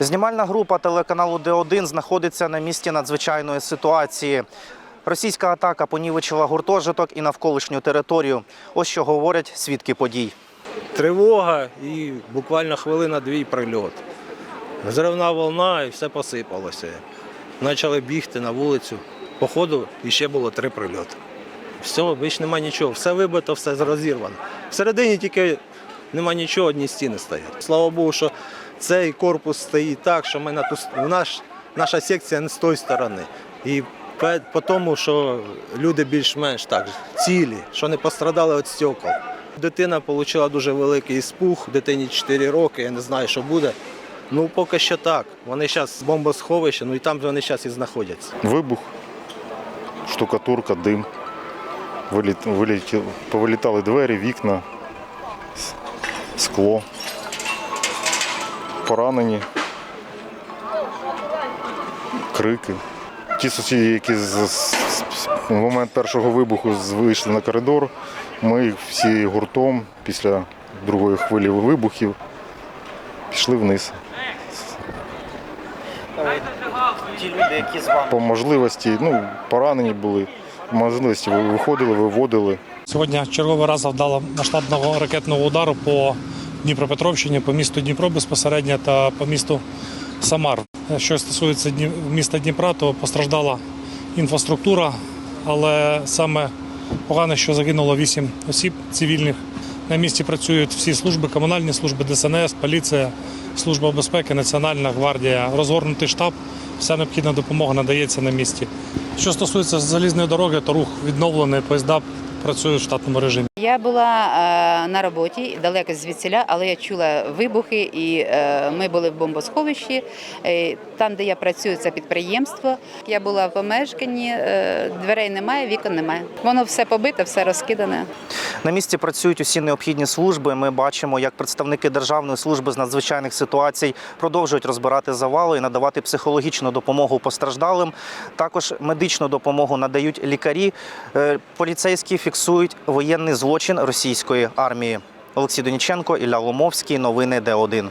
Знімальна група телеканалу Д1 знаходиться на місці надзвичайної ситуації. Російська атака понівечила гуртожиток і навколишню територію. Ось що говорять свідки подій. Тривога і буквально хвилина-дві прильот. Зривна волна і все посипалося. Почали бігти на вулицю. Походу, іще було три прильоти. Все, більш нема нічого. Все вибито, все розірвано. Всередині тільки нема нічого, одні стіни стоять. Слава Богу, що цей корпус стоїть так, що ми на ту наш, наша секція не з тої сторони. І по тому, що люди більш-менш так цілі, що не пострадали від стекол. Дитина отримала дуже великий спух, дитині 4 роки, я не знаю, що буде. Ну, поки що так. Вони зараз бомбосховище, ну і там вони зараз і знаходяться. Вибух, штукатурка, дим. Виліт, вилетіли, повилітали двері, вікна, скло. Поранені. Крики. Ті сусіди, які з, в момент першого вибуху вийшли на коридор, ми всі гуртом після другої хвилі вибухів пішли вниз. По можливості, ну, поранені були, по можливості виходили, виводили. Сьогодні черговий раз завдала масштабного ракетного удару по Дніпропетровщині, по місту Дніпро безпосередньо та по місту Самар. Що стосується міста Дніпра, то постраждала інфраструктура, але саме погано, що загинуло вісім осіб цивільних. На місці працюють всі служби, комунальні служби, ДСНС, поліція, служба безпеки, Національна гвардія, розгорнутий штаб. Вся необхідна допомога надається на місці. Що стосується залізної дороги, то рух відновлений, поїзда працюють в штатному режимі. Я була е, на роботі далеко звідсіля, але я чула вибухи, і е, ми були в бомбосховищі. Е, там, де я працюю, це підприємство. Я була в помешканні, дверей немає, вікон немає. Воно все побите, все розкидане. На місці працюють усі необхідні служби. Ми бачимо, як представники Державної служби з надзвичайних ситуацій продовжують розбирати завали і надавати психологічну допомогу постраждалим. Також медичну допомогу надають лікарі. Поліцейські фіксують воєнний злочин російської армії. Олексій Доніченко, Ілля Ломовський. Новини Д1.